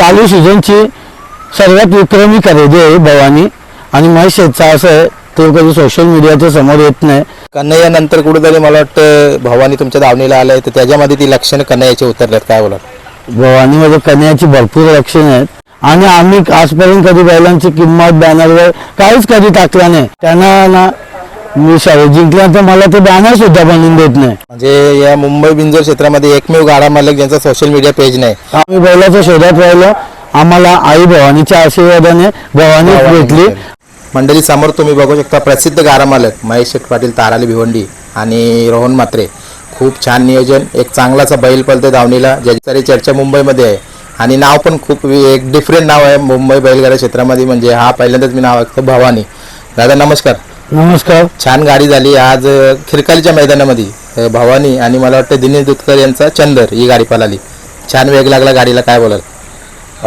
चालू सीझनची सर्वात विक्रमी खरेदी आहे भवानी. आणि महेश शेठचा असं आहे तो कधी सोशल मीडियाच्या समोर येत नाही. कन्हैयानंतर कुठेतरी मला वाटतं भवानी तुमच्या दावणीला आलंय तर त्याच्यामध्ये ती लक्षणं कन्हैयाची उतरल्यात काय बोला भवानीमध्ये कन्याची भरपूर लक्षणं आहेत. आणि आम्ही आजपर्यंत कधी बैलांची किंमत बॅनरवर काहीच कधी टाकला नाही. त्यांना ना मी शाळेत जिंकल्यानंतर मला ते बॅनर सुद्धा बनवून देत नाही. म्हणजे या मुंबई बिंजोर क्षेत्रामध्ये एकमेव गाडा मालक ज्यांचा सोशल मीडिया पेज नाही. आम्ही बैलाच्या शोधात राहिलो. आम्हाला आई भवानीच्या आशीर्वादाने भवानीच भेटली. मंडळी समोर तुम्ही बघू शकता प्रसिद्ध गारा मालक महेश शेठ पाटील ताराली भिवंडी आणि रोहन मात्रे खूप छान नियोजन. एक चांगलाचा बैल पलते धावणीला ज्याची सारी चर्चा मुंबईमध्ये आहे. आणि नाव पण खूप एक डिफरंट नाव आहे मुंबई बैलगाडा क्षेत्रामध्ये. म्हणजे हा पहिल्यांदाच मी नाव ऐकतो भवानी. दादा नमस्कार. नमस्कार. छान गाडी झाली. आज खिरकालीच्या मैदानामध्ये भवानी आणि मला वाटतं दिनेश दुधकर यांचा चंदर ही गाडी पळाली. छान वेग लागला गाडीला काय बोलाल?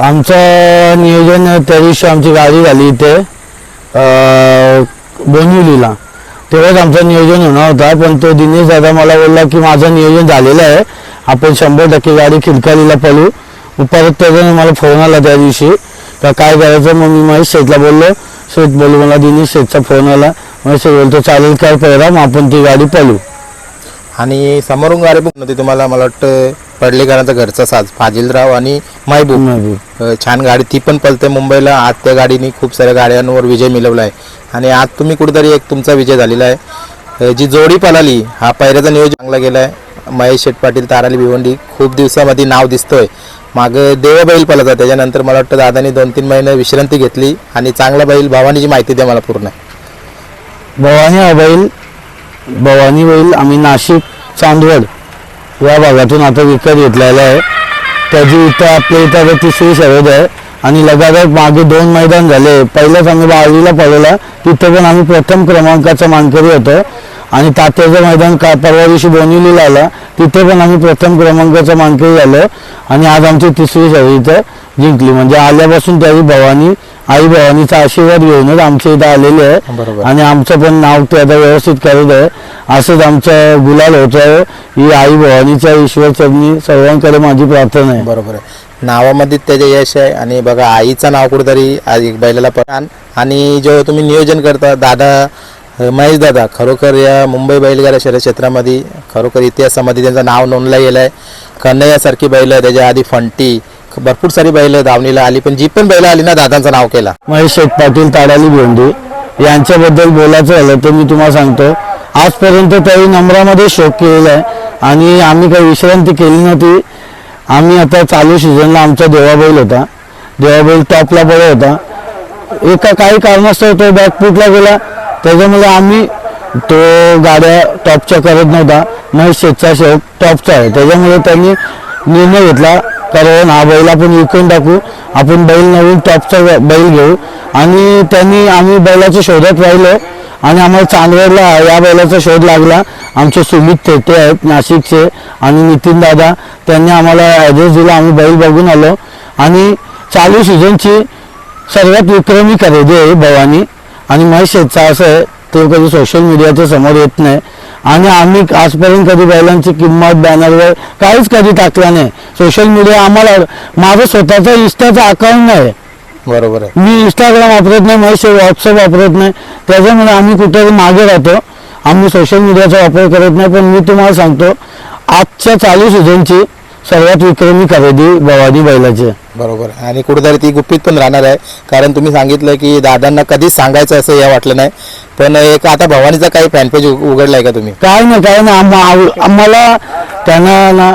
आमचं नियोजन त्या दिवशी आमची गाडी झाली इथे बोनिवलीला. तेव्हाच आमचं नियोजन होणार होता पण तो दिनेश दादा मला बोलला की माझं नियोजन झालेलं आहे. आपण शंभर टक्के गाडी खिलकालीला पळू. मग परत त्याच्याने मला फोन आला त्या दिवशी. का काय करायचं? मग मी महेश शेठला बोललो. शेठ बोलू मला दिनेश शेठचा फोन आला. शेठ बोलतो चालेल काय मग आपण ती गाडी पळू. आणि समोरून गाडी बघ नव्हती तुम्हाला मला वाटतं पडलेकरांचा घरचा साज फाजिलराव आणि महबूब. अ, छान गाडी ती पण पलते मुंबईला. आज त्या गाडीने खूप साऱ्या गाड्यांवर विजय मिळवला आहे आणि आज तुम्ही कुठेतरी एक तुमचा विजय झालेला आहे. अ, जी जोडी पळाली हा पहिल्याचा नियोजन चांगला गेला आहे महेश शेठ पाटील ताराली भिवंडी खूप दिवसामध्ये नाव दिसतोय. मागं देव बैल पळाचा त्याच्यानंतर मला वाटतं दादानी दोन तीन महिने विश्रांती घेतली. आणि चांगला बैल भावानीची माहिती द्या मला पूर्ण. भवानी हा बैल भवानी बैल आम्ही नाशिक चांदवड या भागातून आता विकत घेतलेला आहे. त्याची इथं आपल्या इथं आता तिसरी शर्यत आहे. आणि लगातार मागे दोन मैदान झाले. पहिल्याच आम्ही बाळवीला पडलेला तिथं पण आम्ही प्रथम क्रमांकाचा मानकरी होतो. आणि तात्याचं मैदान का परवा दिवशी बोनिवलीला आला. तिथे पण आम्ही प्रथम क्रमांकाचा मानकरी झालो. आणि आज आमची तिसरी शर्यत जिंकली. म्हणजे आल्यापासून त्याची भवानी आई भवानीचा आशीर्वाद घेऊनच आमच्या इथं आलेले आहे. बरोबर. आणि आमचं पण नाव ते आता व्यवस्थित करत आहे असंच आमचं गुलाल होत आहे. ही आई भवानीच्या ईश्वर चरणी सर्वांकडे माझी प्रार्थना आहे. बरोबर आहे. नावामध्ये त्याचे यश आहे. आणि बघा आईचं नाव कुठेतरी आज एक बैलाला पण आणि. जो तुम्ही नियोजन करता दादा महेश दादा खरोखर या मुंबई बैलगाडा शहर क्षेत्रामध्ये खरोखर इतिहासामध्ये त्यांचं नाव नोंदलं गेलं आहे कन्हैयासारखी बैल आहे. त्याच्या आधी फंटी भरपूर सारी बैल धावणीला आली पण जी पण बैल आली ना दादांचं नाव केला. महेश शेठ पाटील ताडाली भेंडी यांच्याबद्दल बोलायचं झालं तर मी तुम्हाला सांगतो आजपर्यंत त्याही नंबरामध्ये शोक केलेला आहे आणि आम्ही काही विश्रांती केली नव्हती. आम्ही आता चालू सीझनला आमचा देवाबैल होता. देवाबैल टॉपला बळ होता. एका काही कारणास्तव तो बॅकफुटला गेला. त्याच्यामुळे आम्ही तो गाड्या टॉपच्या करत नव्हता. महेश शेठचा शेवट टॉपचा आहे. त्याच्यामुळे त्यांनी निर्णय घेतला. कारण हा बैल आपण विकून टाकू. आपण बैल नवीन टॉपचा बैल घेऊ. आणि त्यांनी आम्ही बैलाच्या शोधात राहिलो. आणि आम्हाला चांदवडला या बैलाचा शोध लागला. आमचे सुमित थेटे आहेत नाशिकचे आणि नितीन दादा. त्यांनी आम्हाला ॲड्रेस दिला. आम्ही बैल बघून आलो. आणि चालू सीझनची सर्वात विक्रमी खरेदी आहे भवानी. आणि महेश शेतचा असं आहे. तो कधी सोशल मीडियाच्या समोर येत नाही. आणि आम्ही आजपर्यंत कधी बैलांची किंमत बॅनरवर काहीच कधी टाकला नाही. सोशल मीडिया आम्हाला माझं स्वतःचा इन्स्टाचा अकाउंट नाही. बरोबर आहे. मी इंस्टाग्राम वापरत नाही महेश व्हॉट्सअप वापरत नाही. त्याच्यामुळे आम्ही कुठेतरी मागे राहतो. आम्ही सोशल मीडियाचा वापर करत नाही पण मी तुम्हाला सांगतो आजच्या चालू सीझनची सर्वात विक्रमी खरेदी भवानी बैलाची. बरोबर आहे. आणि कुठेतरी ती गुपित पण राहणार आहे. कारण तुम्ही सांगितलं की दादांना कधीच सांगायचं असं या वाटलं नाही. पण एक आता भवानीचा काही फॅन पेज उघडलाय का तुम्ही? काय नाही काय नाही. आम्हा- आम्हाला त्यांना ना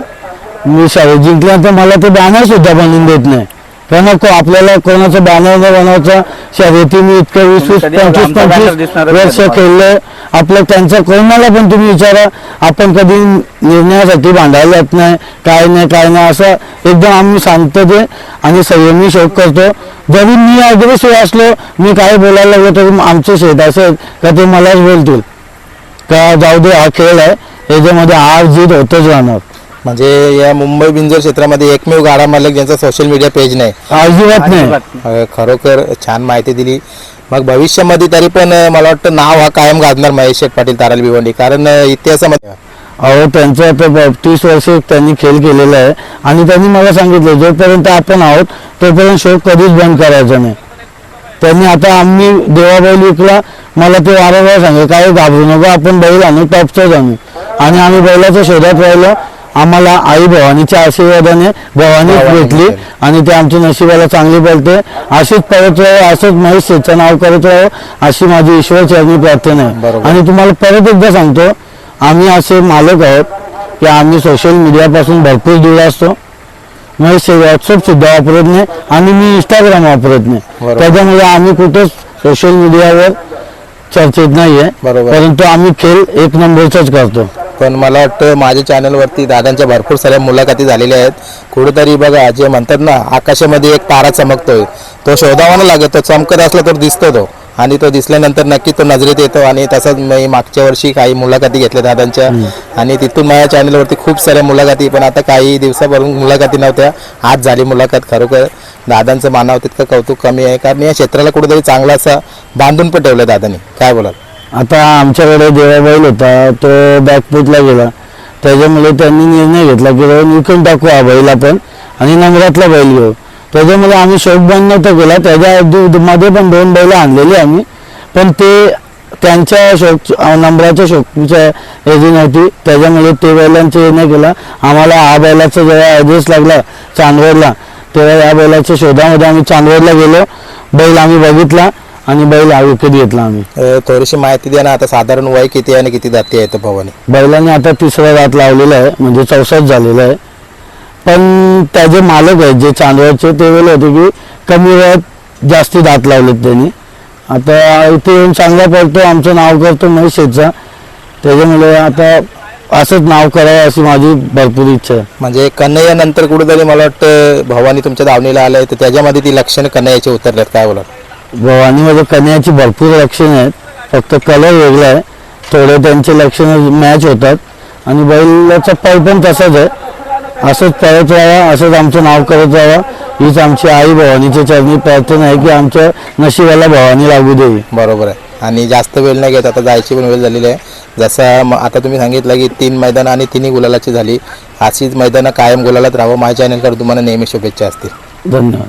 मी शाळेत जिंकल्यानंतर मला ते बॅनर सुद्धा बनवून देत नाही. का नको आपल्याला कोणाचं बॅनर न बनवायचं शर्यती मी इतकं वीस वीस पंचवीस पंचवीस वर्ष. खेळलं आपलं त्यांचं कोणाला पण तुम्ही विचारा आपण कधी निर्णयासाठी भांडायला जात नाही काय नाही काय नाही असं एकदम आम्ही शांतते आणि संयमी शोक करतो. जरी मी अग्रेसिव्ह असलो मी काय बोलायला लागलो तरी आमचे शेत असेल का ते मलाच बोलतील. का जाऊ दे हा खेळ आहे याच्यामध्ये हार जीत होतच राहणार. म्हणजे या मुंबई बिंजोर क्षेत्रामध्ये एकमेव गाडा मालक ज्यांचा सोशल मीडिया पेज नाही. अजिबात नाही. अ, खरोखर छान माहिती दिली. मग भविष्यामध्ये तरी पण अ, मला वाटतं नाव हा कायम गाजणार महेश शेठ पाटील ताराल भिवंडी. कारण अ, इतिहासामध्ये अहो त्यांचं आता ब- तीस वर्ष त्यांनी खेळ केलेला आहे. आणि त्यांनी मला सांगितलं जोपर्यंत आपण आहोत तोपर्यंत शो कधीच बंद करायचा नाही. त्यांनी आता आम्ही देवा बैल विकला मला ते वारंवार सांगे काय घाबरू नको आपण बैल आणू टॉपचाच आणू आणि आम्ही बैलाच्या शोधात राहिलो आम्हाला आई भवानीच्या आशीर्वादाने भवानी भवानी भेटली. आणि ते आमच्या नशिबाला चांगली पडते अशीच पळत राहो असंच महेश शेठचं नाव करत राहो अशी माझी ईश्वर चरणी प्रार्थना आहे. आणि तुम्हाला परत एकदा सांगतो आम्ही असे मालक आहोत की आम्ही सोशल मीडियापासून भरपूर दूर असतो महेश व्हॉट्सअप सुद्धा वापरत नाही आणि मी इंस्टाग्राम वापरत नाही. त्याच्यामुळे आम्ही कुठेच सोशल मीडियावर चर्चेत नाहीये. परंतु आम्ही खेळ एक नंबरचाच करतो पण मला वाटतं माझ्या चॅनलवरती दादांच्या भरपूर साऱ्या मुलाखती झालेल्या आहेत. कुठेतरी बघा जे म्हणतात ना आकाशामध्ये एक तारा चमकतोय. तो शोधावा नाही लागत तो चमकत असला तर दिसतो तो. आणि तो दिसल्यानंतर नक्की तो नजरेत येतो आणि तसंच मी मागच्या वर्षी काही मुलाखती घेतल्या दादांच्या. आणि तिथून माझ्या चॅनलवरती खूप साऱ्या मुलाखती पण आता काही दिवसापासून मुलाखती नव्हत्या. आज झाली मुलाखत खरोखर दादांचं मानावं तितकं कौतुक कमी आहे. कारण या क्षेत्राला कुठेतरी चांगला असा बांधून पण ठेवलं दादांनी. काय बोलाल? आता आमच्याकडे देवाबाईल बैल होता तो बॅकपूटला गेला. त्याच्यामुळे त्यांनी निर्णय घेतला की जाऊन विकून टाकू हा बैल आपण आणि नंबरातला बैल घेऊ. त्याच्यामुळे आम्ही शोक बंद नव्हता केला. त्याच्या मध्ये पण दोन बैल आणलेली आम्ही. पण ते त्यांच्या शोक नंबराच्या शोकच्या याची नव्हती. त्याच्यामुळे ते बैलांचा निर्णय केला. आम्हाला हा बैलाचा जेव्हा ॲड्रेस लागला चांदवडला तेव्हा या बैलाच्या शोधामध्ये आम्ही चांदवडला गेलो. बैल आम्ही बघितला. आणि बैल हा विकत घेतला आम्ही? अ, थोडीशी माहिती द्या ना आता साधारण वय किती आहे आणि किती जाती आहे तो भवानी? बैलाने आता तिसरा दात लावलेला आहे म्हणजे चौसाच झालेला आहे. पण त्याचे मालक आहेत जे चांदवडचे ते वेळ होते की कमी वेळात जास्ती दात लावलेत त्यांनी. आता इथे येऊन चांगला पडतो आमचं नाव करतो महेश शेठचा त्याच्यामुळे आता असंच नाव करावं अशी माझी भरपूर इच्छा आहे. म्हणजे कन्हैया नंतर कुठेतरी मला वाटतं भवानी तुमच्या दावणीला आलंय तर त्याच्यामध्ये ती लक्षणं कन्हैयाची उतरल्यात काय बोला भवानीमध्ये कन्याची भरपूर लक्षणं आहेत. फक्त कलर वेगळा आहे. थोडे त्यांचे लक्षणं मॅच होतात. आणि बैलाचा पाय पण तसाच आहे. असंच पळत राहावा असंच आमचं नाव करत राहावा हीच आमची आई भवानीच्या चरणी प्रार्थना आहे की आमच्या नशिबाला भवानी लागू देवी बरोबर आहे. आणि जास्त वेळ नाही घेत आता जायची पण वेळ झालेली आहे. जसं म- आता तुम्ही सांगितलं की तीन मैदान आणि तिन्ही गुलालाची झाली. अशीच मैदानं कायम गुलालात राहावं. माझ्या चॅनलकडे तुम्हाला नेहमी शुभेच्छा असतील. धन्यवाद.